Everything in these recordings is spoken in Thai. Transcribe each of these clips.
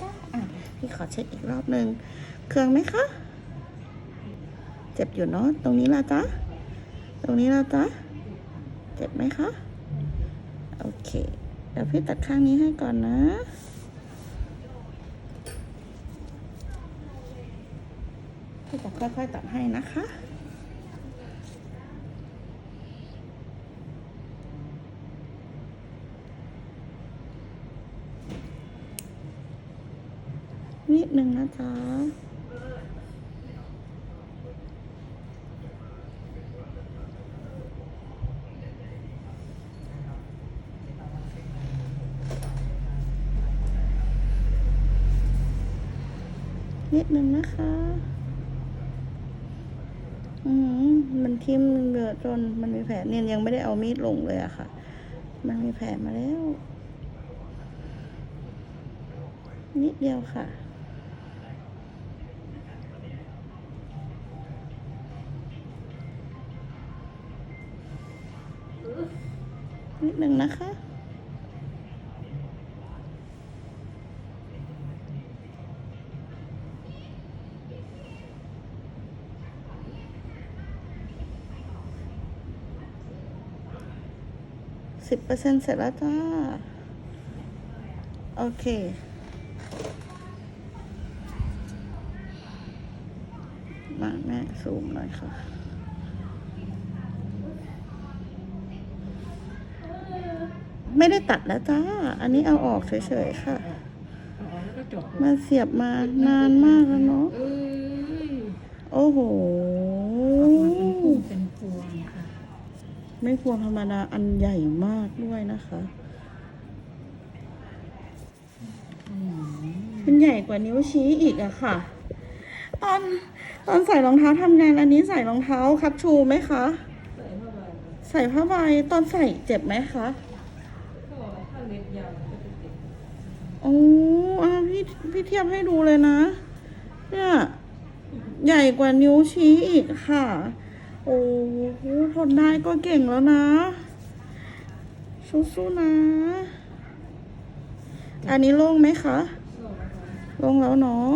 จ๊ะอะพี่ขอเช็คอีกรอบหนึ่งเครื่องไหมคะ เจ็บอยู่เนาะตรงนี้ละจ๊ะตรงนี้ละจ๊ะเจ็บไหมคะโอเคเดี๋ยวพี่ตัดข้างนี้ให้ก่อนนะพี่จะค่อยๆตัดให้นะคะ นิดนึงนะจ๊ะนิดนึงนะคะ อืมมันทิ่มเหลือจนมันมีแผลเนี่ยยังไม่ได้เอามีดลงเลยอะค่ะ มันมีแผลมาแล้ว นิดเดียวค่ะ นิดหนึ่งนะคะ สิบเปอร์เซ็นเสร็จแล้วจ้า โอเคมาแม่ซูมหน่อยค่ะ ไม่ได้ตัดแล้วจ้า อันนี้เอาออกเฉยๆค่ะมาเสียบมานานมากแล้วเนาะโอ้โหเป็นพวงค่ะไม่พวงธรรมดาอันใหญ่มากด้วยนะคะมมันใหญ่กว่านิ้วชี้อีกอะค่ะ ตอนตอนใส่รองเท้าทำงานอันนี้ใส่รองเท้าคับชูไหมคะ ใส่ผ้าใบตอนใส่เจ็บไหมคะ โอ้อะพี่พี่เทียบให้ดูเลยนะ เนี่ยใหญ่กว่านิ้วชี้อีกค่ะ โอ้โหทนได้ก็เก่งแล้วนะสู้ๆนะ อันนี้โล่งไหมคะโล่งแล้วเนาะ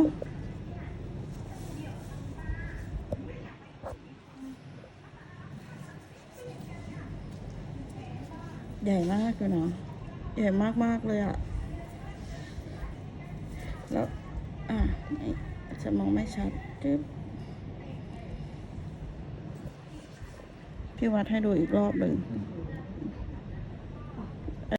ใหญ่มากเลยเนาะ ใหญ่มากมากเลยอะแล้วอะไม่จะมองไม่ชัดจึ๊บพี่วัดให้ดูอีกรอบหนึ่ง